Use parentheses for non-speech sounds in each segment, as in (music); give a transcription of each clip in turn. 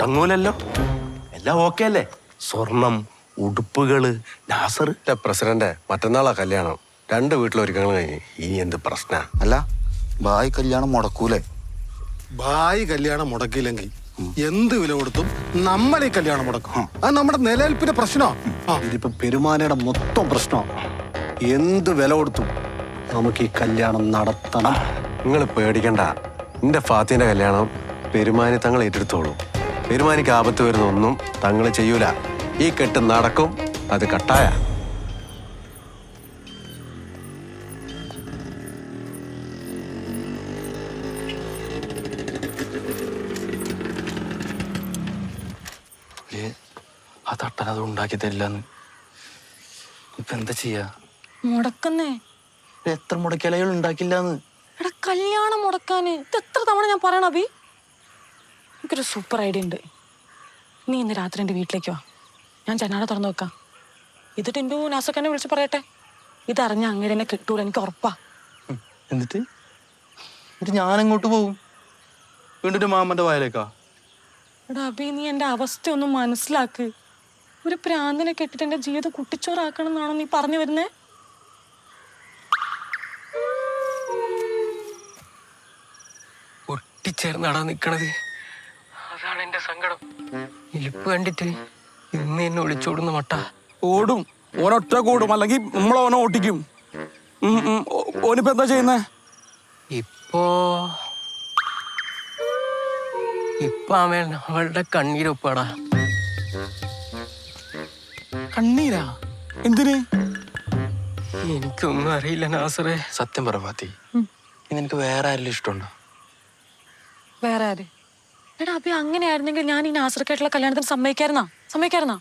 മുടങ്ങൂലല്ലോ. എല്ലാം ഓക്കെ അല്ലേ സ്വർണം ഉടുപ്പുകൾ നാസർ. പ്രസിഡന്റ് മറ്റന്നാളാ കല്യാണം. രണ്ട് വീട്ടിലൊരുക്കങ്ങൾ കഴിഞ്ഞ് ഇനി എന്ത് പ്രശ്ന? അല്ല ബായ് കല്യാണം മുടക്കൂലേ? ഭായി കല്യാണം മുടക്കിയില്ലെങ്കിൽ എന്ത് വില കൊടുത്തും നമ്മൾ ഈ കല്യാണം മുടക്കും. അത് നമ്മുടെ നിലനിൽപ്പിന്റെ പ്രശ്നമാണ് ആ. ഇതിപ്പോ പെരുമാനയുടെ മൊത്തം പ്രശ്നമാണ് എന്ത് വില കൊടുത്തും നമുക്ക് ഈ കല്യാണം നടത്തണം. നിങ്ങൾ പേടിക്കണ്ട. എന്റെ ഫാത്തിന്റെ കല്യാണം പെരുമാനി തങ്ങൾ ഏറ്റെടുത്തോളൂ. പെരുമാനിക്ക് ആപത്ത് വരുന്ന ഒന്നും തങ്ങൾ ചെയ്യൂല. ഈ കെട്ട് നടക്കും അത് കട്ടായ. ആ തട്ടൻ അത് ഉണ്ടാക്കി തരില്ലെന്ന്. ഇപ്പൊ എന്താ ചെയ്യാ? മുടക്കുന്നേ. എത്ര മുടക്കിയാലും അയാൾ ഉണ്ടാക്കില്ലാന്ന്. എടാ കല്യാണം മുടക്കാന്. ഇത് എത്ര തവണ ഞാൻ പറയണ അഭി? എനിക്കൊരു സൂപ്പർ ഐഡിയ ഉണ്ട്. നീ ഇന്ന് രാത്രി എന്റെ വീട്ടിലേക്ക് വാ. ഞാൻ ജനാല തുറന്നു വെക്കാം. ഇത് ടിൻഡു എന്നെ വിളിച്ച് പറയട്ടെ? ഇതറിഞ്ഞ അങ്ങനെ എന്നെ കിട്ടൂല എനിക്ക് ഉറപ്പാ. എന്നിട്ട്? എന്നിട്ട് ഞാൻ എങ്ങോട്ട് പോകും വീണ്ടും മാമന്റെ വായലേക്കാ? എടാ അഭി നീ എന്റെ അവസ്ഥ ഒന്ന് മനസ്സിലാക്ക്. ഒരു പ്രാന്തിനെ കെട്ടിട്ട് എന്റെ ജീവിതം കുട്ടിച്ചോറാക്കണം എന്നാണോ നീ പറഞ്ഞു വരുന്നേ? ഒട്ടിച്ചേർന്നാടാ നിക്കണത്. എന്റെ സങ്കടം. ഇരിപ്പ് കണ്ടിട്ട് ഇന്ന് എന്നെ ഒളിച്ചോടുന്ന മട്ട. ഓടും. ഓനൊറ്റ കൂടും. അല്ലെങ്കിൽ നമ്മൾ ഓനെ ഓട്ടിക്കും. ഓനിപ്പോ എന്താ ചെയ്യുന്നേ? ഇപ്പോ ഇപ്പൊ അവൻ അവളുടെ കണ്ണീരൊപ്പാടാ കണ്ണീരാ? എന്തിന്? എനിക്കൊന്നും അറിയില്ല നാസറേ. സത്യം പറ ഫാത്തി. ഇനി നിനക്ക് വേറെ ആരെങ്കിലും ഇഷ്ടമുണ്ടോ? വേറെ ആര്? എടാ അഭി അങ്ങനെയായിരുന്നെങ്കിൽ ഞാൻ ഈ നാസർക്കായിട്ടുള്ള കല്യാണത്തിന് സമ്മതിക്കായിരുന്നാ? സമ്മതിക്കായിരുന്നാ?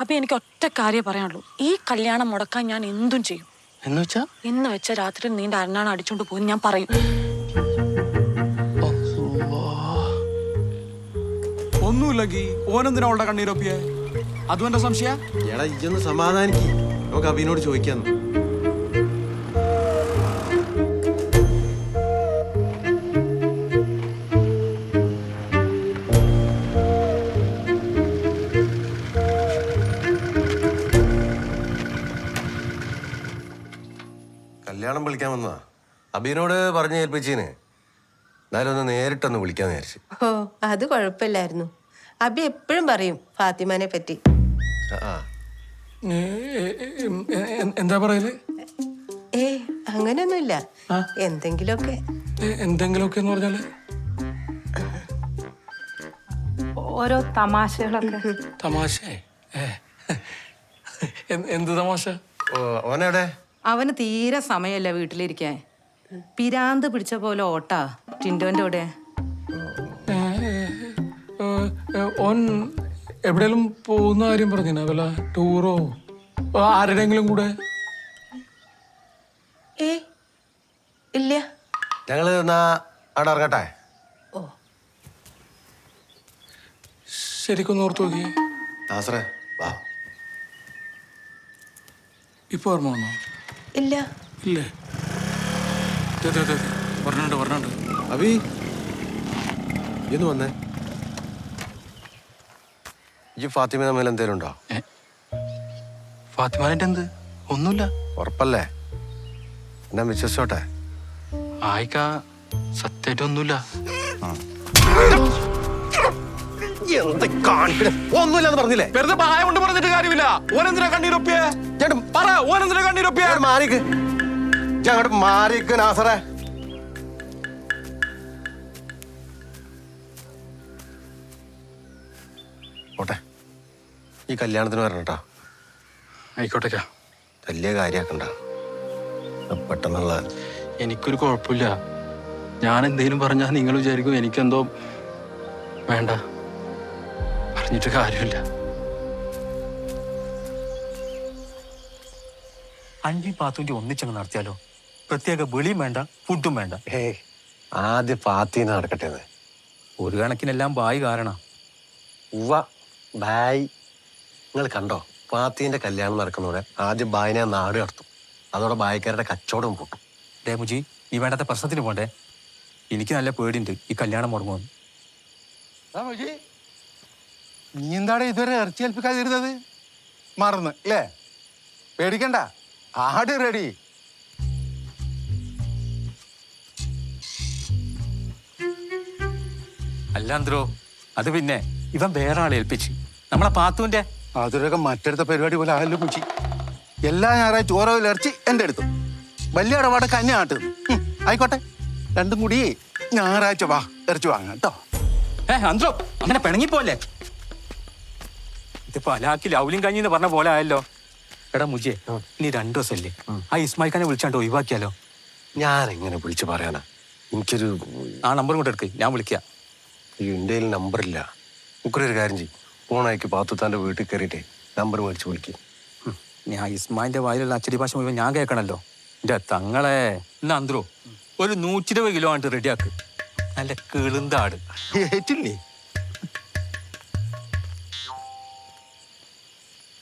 അപ്പൊ എനിക്ക് ഒറ്റ കാര്യം പറയാനുള്ളൂ. ഈ കല്യാണം മുടക്കാൻ ഞാൻ എന്തും ചെയ്യും. എന്ന് വെച്ചാ? എന്ന് വെച്ച രാത്രി നീണ്ട അരണാണ് അടിച്ചോണ്ട് പോകും ഞാൻ പറയും. ഒന്നുമില്ലെങ്കിൽ ഓനെന്തിനാ അവളുടെ കണ്ണീരൊപ്പിയെ? അതും എന്റെ സംശയ? എടാ ഇജൊന്ന് സമാധാനിക്ക്. നമുക്ക് അഭിനോട് ചോദിക്കാന്ന്. വിളിക്കാൻ വന്നതാ. അബീനോട് പറഞ്ഞു ഏൽപ്പിച്ചീന്. എന്നാലും ഒന്ന് നേരിട്ടൊന്ന് വിളിക്കാന്ന് വിചാരിച്ചു. ഓ അത് കുഴപ്പമില്ലായിരുന്നു. അബി എപ്പോഴും പറയും ഫാത്തിമാനെ പറ്റി. ആ, എന്താ പറയൽ? ഏ അങ്ങനെയൊന്നുമില്ല. എന്തെങ്കിലുമൊക്കെ. എന്തെങ്കിലുമൊക്കെ എന്ന് പറഞ്ഞാൽ? ഓരോ തമാശകളൊക്കെ. തമാശ? എന്ത് തമാശ? ഓ, ഓനെവിടെ? അവന് തീരെ സമയമല്ല വീട്ടിലിരിക്കാൻ. പിരാന്ത് പിടിച്ച പോലെ ഓട്ടാ ടിൻഡോന്റെ കൂടെ. ഓൻ എവിടെയെങ്കിലും പോകുന്ന കാര്യം പറഞ്ഞാ വല്ല ടൂറോ ആരുടെങ്കിലും കൂടെ? ഏ ഇല്ല. ഞങ്ങൾ എന്നാ അവിടെ ഇറങ്ങട്ടെ? ശരിക്കും ഓർത്തു നോക്കിയേ. വാ. ഇപ്പൊ ഓർമ്മ വന്നോ? ഇല്ല. ഇല്ലേ? അബി വന്നേ. ഈ ഫാത്തിമ തമ്മിൽ എന്തേലും ഉണ്ടോ? ഫാത്തിമാനായിട്ട് എന്ത് ഒന്നുമില്ല. ഉറപ്പല്ലേ? എന്നാ വിശ്വസിച്ചോട്ടെ. ആയിക്കാ എന്ത് ഒന്നുമില്ലെന്ന് പറഞ്ഞില്ലേ? വെറുതെ പായ കൊണ്ട് പറഞ്ഞിട്ട് കാര്യമില്ല. ഓനെന്തിനാ കണ്ണീരൊപ്പിയേ? ചേട്ടൻ പറ. ഓനെന്തിനാ കണ്ണീരൊപ്പിയേ? അങ്ങോട്ട് മാറിക്ക്. ഇജ്ജ് അങ്ങോട്ട് മാറിക്ക് നാസറേ. പോട്ടെ ഈ കല്യാണത്തിന് വരണട്ടാ കേട്ടോ ആയിക്കോട്ടെ വലിയ കാര്യാക്കണ്ട. പെട്ടെന്നുള്ള എനിക്കൊരു കുഴപ്പമില്ല. ഞാൻ എന്തെങ്കിലും പറഞ്ഞാൽ നിങ്ങൾ വിചാരിക്കും എനിക്കെന്തോ വേണ്ട. പറഞ്ഞിട്ട് കാര്യമില്ല. അഞ്ചി പാത്തുവിന്റെ ഒന്നിച്ചങ്ങ് നടത്തിയാലോ? പ്രത്യേക വെളിയും വേണ്ട ഫുഡും വേണ്ട. ഹേ ആദ്യ പാത്തി നടക്കട്ടെ എന്ന്. ഒരു കണക്കിനെല്ലാം ബായി കാരണം. ഉവ ബായ്. നിങ്ങൾ കണ്ടോ പാത്തിന്റെ കല്യാണം നടക്കുന്നതോടെ ആദ്യം ബായിനെ നാട് കടത്തും. അതോടെ ബായിക്കാരുടെ കച്ചവടം പൊട്ടും. രേമുജി ഈ വേണ്ടാത്ത പ്രശ്നത്തിന് പോണ്ടേ? എനിക്ക് നല്ല പേടിയുണ്ട് ഈ കല്യാണം മുടങ്ങുമെന്ന്. നീ എന്താണ് ഇതുവരെ ഇറച്ചി ഏൽപ്പിക്കാതിരുന്നത്? മറന്ന് അല്ലേ? പേടിക്കണ്ട. ആട് റെഡി. അല്ലാന്ത്രോ അത് പിന്നെ ഇവൻ വേറെ ആളെ ഏൽപ്പിച്ചു. നമ്മളെ പാത്തുവിന്റെ അതൊരൊക്കെ മറ്റടുത്ത പരിപാടി പോലെ ആയല്ലോ പൂച്ചി. എല്ലാ ഞായറാഴ്ച ഓരോ ഇറച്ചി എന്റെ അടുത്തു. വലിയ ഇടപാട് കന്നെ നാട്ടുന്നു ആയിക്കോട്ടെ. രണ്ടും കൂടി ഞായറാഴ്ച വാ ഇറച്ചി വാങ്ങാം കേട്ടോ. ഏ അന്ത്രോ അങ്ങനെ പിണങ്ങിപ്പോലെ ഇതിപ്പോ അലാക്കി ലൗലിയും കഞ്ഞി എന്ന് പറഞ്ഞ പോലെ ആയല്ലോ. എടാ മുജിയെ നീ രണ്ടു ദിവസമല്ലേ ആ. ഇസ്മായിൽ ഖാനെ വിളിച്ചാണ്ട് ഒഴിവാക്കിയാലോ? ഞാൻ എങ്ങനെ വിളിച്ചു പറയാനാ? എനിക്കൊരു ആ നമ്പർ കൊണ്ട് എടുക്ക് ഞാൻ വിളിക്കാം. എന്റെ കയ്യിൽ നമ്പറില്ല. മുക്കൊരു കാര്യം ചെയ്യും. ഫോണയക്ക് പാത്തുത്താന്റെ വീട്ടിൽ കയറിയിട്ടേ നമ്പർ മേടിച്ച് വിളിക്കും. ഞാൻ ഇസ്മായിന്റെ വായിലുള്ള അച്ചടി ഭാഷ മുഴുവൻ ഞാൻ കേൾക്കണല്ലോ. എന്റെ തങ്ങളെ എന്നാ അന്ത്രോ ഒരു നൂറ്റിരുപത് കിലോ ആണ്ട് റെഡിയാക്ക്. നല്ല കിളുന്താട്. ഏറ്റില്ലേ?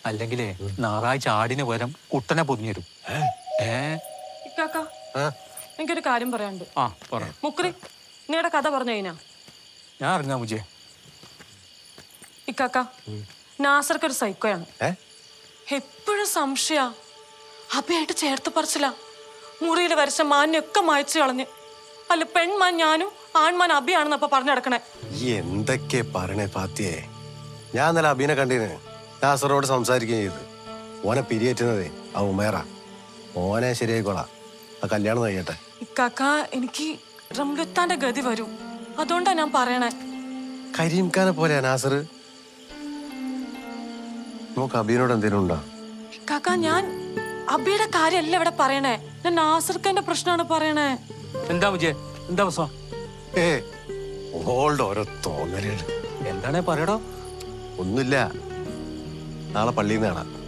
അല്ലെങ്കിലേ ഞായറാഴ്ച ആടിന് പകരം കുട്ടനെ പൊതിഞ്ഞു ഏ? ഇക്കാക്ക എനിക്കൊരു കാര്യം പറയാനുണ്ട്. ആ പറ. മുക്രി നിങ്ങളുടെ കഥ പറഞ്ഞു കഴിഞ്ഞാ? ഞാൻ അറിഞ്ഞാ മുജേ. ഇക്കാക്ക നാസർക്ക് ഒരു സൈക്കോയാണ്. എപ്പോഴും സംശയ. അഭയായിട്ട് ചേർത്ത് പറിച്ചില്ല മുറിയിൽ വരച്ച മാനൊക്കെ മായച്ചു കളഞ്ഞ്. അല്ല പെൺമാൻ ഞാനും ആൺമാൻ അഭിയാണെന്ന് അപ്പൊ പറഞ്ഞു നടക്കണേ. എന്തൊക്കെ പറഞ്ഞേ ഫാത്തിയെ. ഞാൻ അഭിനെ അബീനെ കണ്ടീന്. നാസറോട് സംസാരിക്കുകയും ചെയ്തു. ഓനെ പിരിയേറ്റുന്നതേ ആ ഉമേറ. ഓനെ ശരിയായിക്കോളാ. ആ കല്യാണം കഴിയട്ടെ. ഇക്കാക്ക എനിക്ക് റംലുത്താന്റെ ഗതി വരും. അതുകൊണ്ടാ ഞാൻ പറയണേ. കരീംഖാനെ പോലെയാ നാസർ നമുക്ക് അബീനോട് എന്തെങ്കിലും ഉണ്ടോ? ഇക്കാക്ക ഞാൻ അബിയുടെ കാര്യമല്ല ഇവിടെ പറയണേ. ഞാൻ നാസർക്കന്റെ പ്രശ്നമാണ് പറയണേ. എന്താ മുജേ എന്താ പ്രശ്നം? ഏ ഓളുടെ ഓരോ തോന്നലുകൾ എന്താണേ പറയടോ? ഒന്നുമില്ല. നാളെ പള്ളിയിൽ നിന്ന് കാണാം.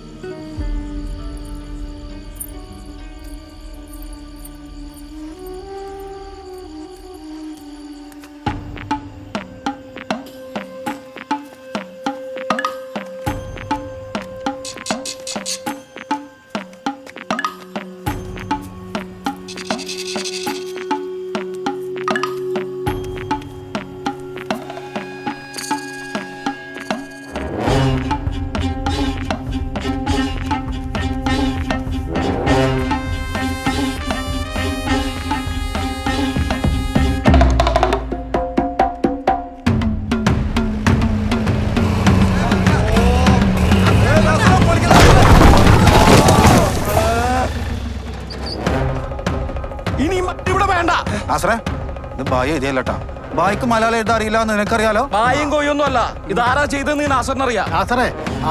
ബായി എഴുതിയല്ലോട്ടാ. ബായിക്ക് മലയാളം എഴുതാൻ അറിയില്ല എന്ന് നിനക്കറിയാലോ? ബായും കോയൊന്നും അല്ല. ഇതാരാ ചെയ്തെന്ന് നാസറിനറിയാം നാസറേ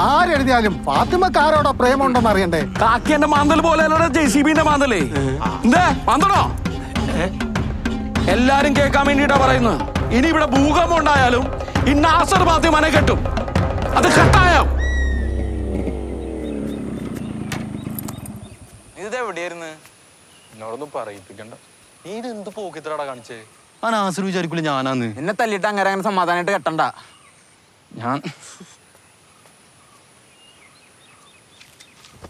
ആരെഴുതിയാലും ഫാത്തിമക്കാരോടോ പ്രേമം പ്രേമുണ്ടെന്ന് അറിയണ്ടേ? കാക്കിയന്റെ മാന്തൽ പോലെ ജെ സി ബിന്റെ മാന്തലേ. എന്തേ? മാന്തണോ എല്ലാരും കേൾക്കാൻ വേണ്ടിട്ടാ പറയുന്നത്. ഇനി ഇവിടെ ഭൂകമ്പം ഉണ്ടായാലും ഈ നാസർ ഫാത്തിമനെ കെട്ടും. അത് കെട്ടായോ. ഇതെവിടെയായിരുന്നു? എന്നോടൊന്നും പറയിപ്പിക്കണ്ട. നീ ഇത് എന്ത് പോക്കിത്തരാടാ കാണിച്ചേ? ആ നാസർ വിചാരിക്കൂല ഞാനാന്ന്. എന്നെ തല്ലിട്ട് അങ്ങനെ അങ്ങനെ സമാധാനമായിട്ട് കെട്ടണ്ട. ഞാൻ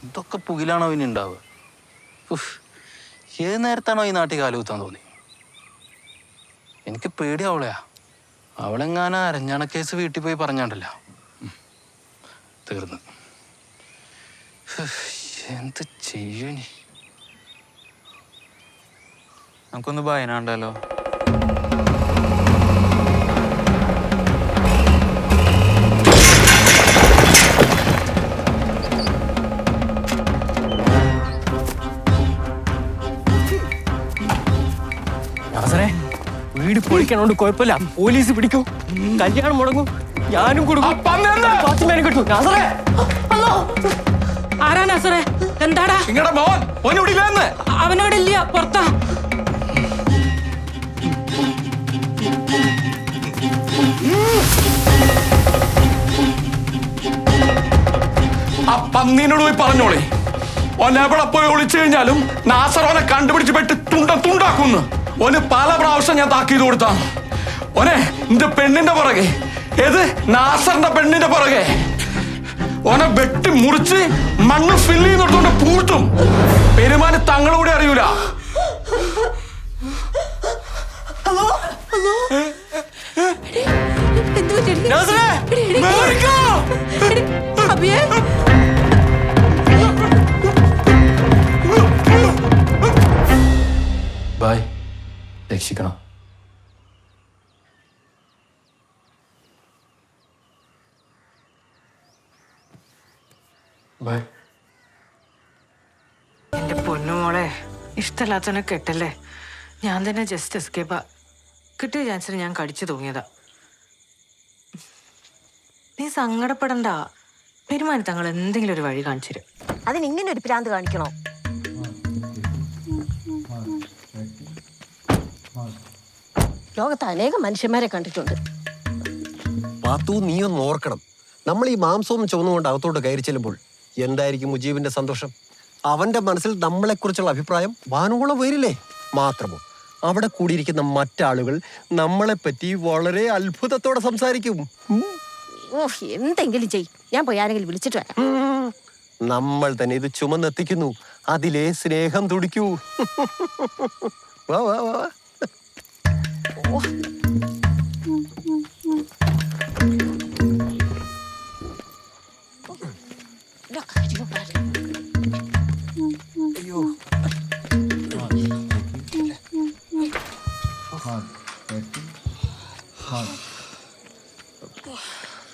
ഇതൊക്കെ പുകിലാണോ ഇനി ഉണ്ടാവുക. ഏത് നേരത്താണോ ഈ നാട്ടിൽ കാലുകുത്താൻ തോന്നി എനിക്ക് പേടി അവളെയാ. അവളെങ്ങാനും അരഞ്ഞാണ കേസ് വീട്ടിൽ പോയി പറഞ്ഞാണ്ടല്ല. തീർന്നു. എന്ത് ചെയ്യൂനി നമുക്കൊന്ന് ഭയനാണ്ടല്ലോ. വീട് പൊളിക്കണോണ്ട് കുഴപ്പമില്ല. പോലീസ് പിടിക്കും. കല്യാണം മുടങ്ങും. ഞാനും കൊടുക്കും. ഫാത്തിമേനെ കിട്ടും. നാസറേ. ആരാ നസറേ? എന്താടാ? നിങ്ങളുടെ മോൻ. ഓനിവിടെ ഇല്ലെന്ന് അവനവിടെ ഇല്ല. പുറത്താ. ആ പന്നീനോട് പോയി പറഞ്ഞോളേ. ഓൻ എവിടെ പോയി ഒളിച്ചു കഴിഞ്ഞാലും നാസർ ഓനെ കണ്ടുപിടിച്ച് പെട്ട് തുണ്ട തുണ്ടാക്കുന്നു. ഓന് പല പ്രാവശ്യം ഞാൻ താക്കീത് കൊടുത്താ. ഓനെ എന്റെ പെണ്ണിന്റെ പുറകെ. ഏത്? നാസറിന്റെ പെണ്ണിന്റെ പുറകെ. ഓനെ വെട്ടി മുറിച്ച് മണ്ണ് ഫില്ല് ചെയ്യുന്നിടത്തോണ്ട് പൂട്ടും. പെരുമാന് തങ്ങളൂടെ അറിയൂല. ഹലോ? മാറിക്കോ. രക്ഷിക്കണം ബായ് എന്റെ പൊന്നുമോളെ ഇഷ്ടമല്ലാത്തവനെ കെട്ടല്ലേ? ഞാൻ തന്നെ ജസ്റ്റ് എസ്കേപ്പ കിട്ടിയ ചാൻസിന് ഞാൻ കടിച്ചു തൂങ്ങിയതാ. നീ സങ്കടപ്പെടണ്ട. പെരുമാനി തങ്ങൾ എന്തെങ്കിലും ഒരു വഴി കാണിച്ചു തരും. അതിന് ഇങ്ങനെ ഒരു പ്രാന്ത് കാണിക്കണോ? ലോകത്ത് അനേകം മനുഷ്യന്മാരെ കണ്ടിട്ടുണ്ട്. പാത്തു നീ ഒന്ന് ഓർക്കണം. നമ്മൾ ഈ മാംസവും ചുവന്നുകൊണ്ട് അകത്തോട്ട് കയറി ചെല്ലുമ്പോൾ എന്തായിരിക്കും മുജീബിന്റെ സന്തോഷം? അവന്റെ മനസ്സിൽ നമ്മളെക്കുറിച്ചുള്ള അഭിപ്രായം വാനോളം വരില്ലേ? മാത്രമോ. അവിടെ കൂടിയിരിക്കുന്ന മറ്റാളുകൾ നമ്മളെപ്പറ്റി വളരെ അത്ഭുതത്തോടെ സംസാരിക്കും. ഓ എന്തെങ്കിലും ചെയ്. ഞാൻ പോയി ആരെങ്കിലും വിളിച്ചിട്ട് വരാം. നമ്മൾ തന്നെ ഇത് ചുമന്നെത്തിക്കുന്നു. അതിലെ സ്നേഹം തുടിക്കൂ. (laughs) വാ വാ വാ വാ.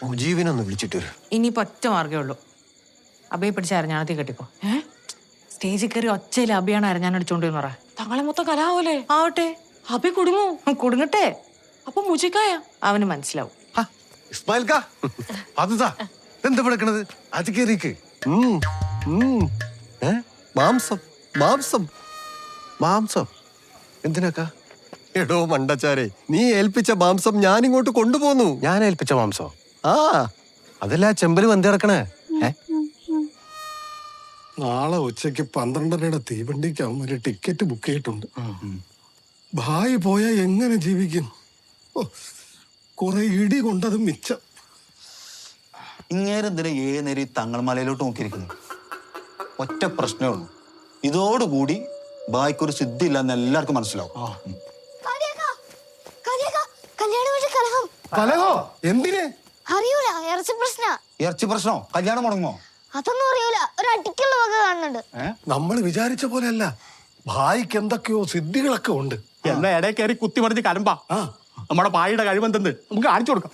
മുജീബിനൊന്ന് വിളിച്ചിട്ട് വരൂ. ഇനി ഒറ്റ മാർഗേ ഉള്ളൂ. അബയെ പിടിച്ച് അരഞ്ഞാണത്തി കെട്ടിക്കോ. ഏ? സ്റ്റേജിൽ കയറി ഒച്ചയിൽ അബിയാണ് അരഞ്ഞാൻ എന്ന് പറ. തങ്ങളെ മൊത്തം കലാവൂലേ ആവട്ടെ. അബി കുടുങ്ങൂ. കുടുങ്ങട്ടെ. അപ്പൊ മുജിക്കായ. അവന് മനസ്സിലാവും. ഇസ്മായിൽ കാ അതുതാ എന്താ വിളിക്കണത് അത്. ഏ? മാംസം മാംസം. മാംസം. എന്തിനാക്കാ? എടോ മണ്ടച്ചാരെ നീ ഏൽപ്പിച്ച മാംസം ഞാൻ ഇങ്ങോട്ട് കൊണ്ടുപോന്നു. ഞാൻ ഏൽപ്പിച്ച മാംസം? ആ അതല്ല ചെമ്പൽ ചെമ്പൽ വന്തി നാളെ ഉച്ചയ്ക്ക് പന്ത്രണ്ടരയുടെ തീവണ്ടിക്ക് അവൻ ഒരു ടിക്കറ്റ് ബുക്ക് ചെയ്തിട്ടുണ്ട്. ഭായി പോയാൽ എങ്ങനെ ജീവിക്കും? കുറെ ഇടി കൊണ്ടത് മിച്ചം. ഇങ്ങേരെന്തിനാ ഏനേരി നേരം ഈ തങ്ങൾമലയിലോട്ട് നോക്കിയിരിക്കുന്നു ഒറ്റ പ്രശ്നമേ ഉള്ളൂ. ഇതോടുകൂടി ബായ്ക്കൊരു സിദ്ധി ഇല്ലെന്ന് എല്ലാവർക്കും മനസ്സിലാവും. കലഹം. കലഹോ? എന്തിന്? അറിയൂല ഇറച്ചി പ്രശ്ന. ഇറച്ചി പ്രശ്നോ? കല്യാണം മുടങ്ങുമോ? അതൊന്നും അറിയൂല. ഒരു അടിക്കുള്ള വക കാണുന്നുണ്ട്. നമ്മൾ വിചാരിച്ച പോലെയല്ല. ഭായിക്ക് എന്തൊക്കെയോ സിദ്ധികളൊക്കെ ഉണ്ട്. എന്നാ ഇടയിൽ കയറി കുത്തി മറിഞ്ഞ് കരമ്പ. നമ്മുടെ ഭായിയുടെ കഴിവെന്തെന്ന് നമുക്ക് കാണിച്ചു കൊടുക്കാം.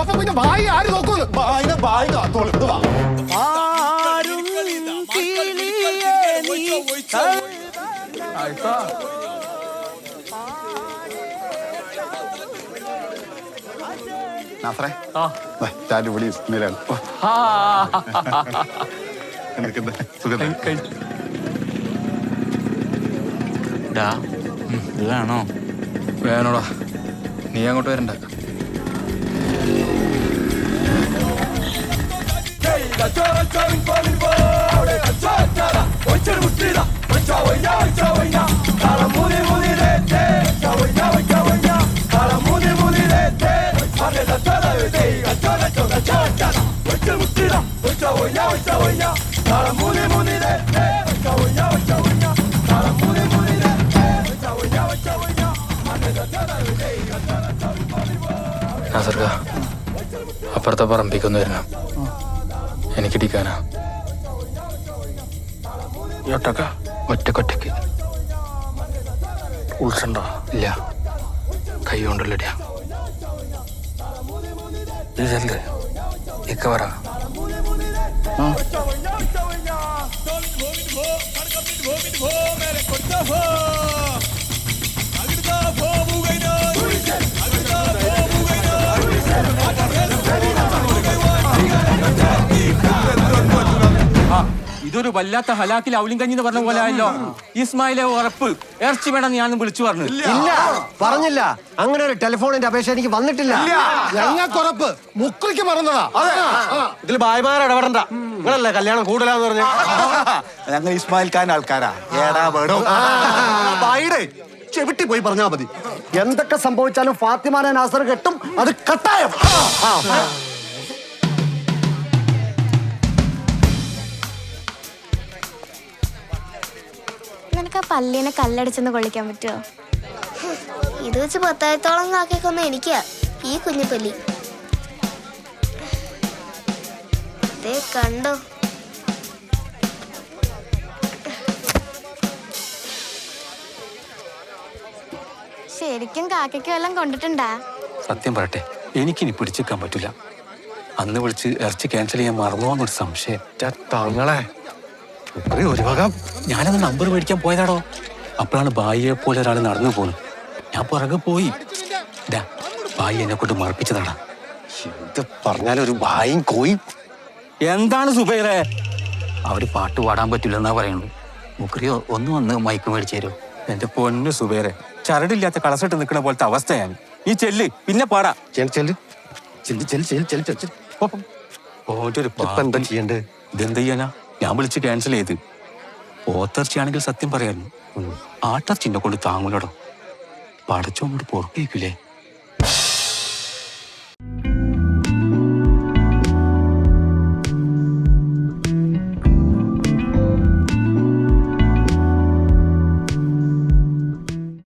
അപ്പൊ പിന്നെ ഭായി ആര് നോക്കുന്നു കാത്തോളും. ഇത് വാ. നാസറേ. ചാരു വാ, എന്തൊക്കെയുണ്ട്? സുഖല്ലേ? ഇതാണോ വേണോടാ. നീ അങ്ങോട്ട് വരണ്ട. നാസർക്ക അപ്പുറത്തെ പറമ്പിക്കൊന്ന് വരണം. എനിക്കിടിക്കാനാ ഒട്ടക്ക ഒറ്റക്കൊറ്റക്ക്. ഉൾസണ്ടോ ഇല്ല. കൈ കൊണ്ടല്ലടിയാ ഇതല്ലേ ഇക്ക പറ. Povo! ഇതൊരു വല്ലാത്ത ഹലാക്കിൽ അവലിം കഞ്ഞി എന്ന് പറഞ്ഞ പോലെ ആയല്ലോ. ഇസ്മായിലെ ഉറപ്പ്. ഇറച്ചി വേണം ഞാൻ വിളിച്ചു പറഞ്ഞു. ഇല്ല. പറഞ്ഞില്ല. അങ്ങനെ ഒരു ടെലിഫോണിന്റെ അപേക്ഷ എനിക്ക് വന്നിട്ടില്ല. ഞങ്ങൾക്കുറപ്പ് മുക്കളിക്ക് മറന്നതാ ഇതിൽ ഭായിമാരെ ഇടപെടണ്ട. നിങ്ങളല്ലേ കല്യാണം കൂടുതലാന്ന് പറഞ്ഞു? ഞങ്ങൾ ഇസ്മായിൽ ഖാൻ ആൾക്കാരാ. ഏടാ വേടോ. ഭായിയുടെ ചെവിട്ടി പോയി പറഞ്ഞാ മതി. എന്തൊക്കെ സംഭവിച്ചാലും ഫാത്തിമാനെ നാസർ കെട്ടും അത് കട്ടായം. ആ. പല്ലിനെ കല്ലടിച്ചെന്ന് കൊള്ളിക്കാൻ പറ്റുമോ ഇത് വെച്ച് പത്തായിരത്തോളം കാക്കയൊക്കെ എനിക്കാ. ഈ കുഞ്ഞിപ്പല്ലി ദേ കണ്ടോ? ശരിക്കും കാക്കയ്ക്ക് വല്ലതും കൊണ്ടിട്ടുണ്ടാ? സത്യം പറയട്ടെ എനിക്കിനി പിടിച്ചെക്കാൻ പറ്റില്ല അന്ന് വിളിച്ച് ഇറച്ചി ക്യാൻസൽ ചെയ്യാൻ മറന്നുവെന്നൊരു സംശയം. തങ്ങളെ ഒരു ഒരു വക. ഞാനത് നമ്പർ മേടിക്കാൻ പോയതാടോ. അപ്പോഴാണ് ഭായിയെ പോലെ ഒരാൾ നടന്നു പോകുന്നത് ഞാൻ പുറകെ പോയി. ഭായി എന്നെ കൊണ്ട് മറപ്പിച്ചതാണ് എന്ത് പറഞ്ഞാലൊരു ഭായും കോയി. എന്താണ് സുബൈറെ? അവർ പാട്ട് പാടാൻ പറ്റില്ലെന്നാ പറയുള്ളൂ മുക്രിയോ ഒന്ന് വന്ന് മൈക്ക് മേടിച്ചു തരുമോ? എന്റെ പൊന്ന് സുബൈറെ ചരടില്ലാത്ത കളസിട്ട് നിൽക്കുന്ന പോലത്തെ അവസ്ഥയാണ് നീ ചെല്ല് പിന്നെ പാടാ. ചെല്ല് ചെല്ല്. ചെല്ല് ചെല്ല് ചെല്ല് ചെല്ല് ഓ ഒരു ഇതെന്താ ചെയ്യണ്ടേ ഇതെന്ത് ചെയ്യാനാ? ഞാൻ വിളിച്ച് ക്യാൻസൽ ചെയ്ത്. പോത്തർച്ചയാണെങ്കിൽ സത്യം പറയായിരുന്നു ആട്ടർച്ചിന്റെ കൊണ്ട് താങ്ങൂലടോ. പടച്ചോണ്ട് പൊറക്കേക്കില്ലേ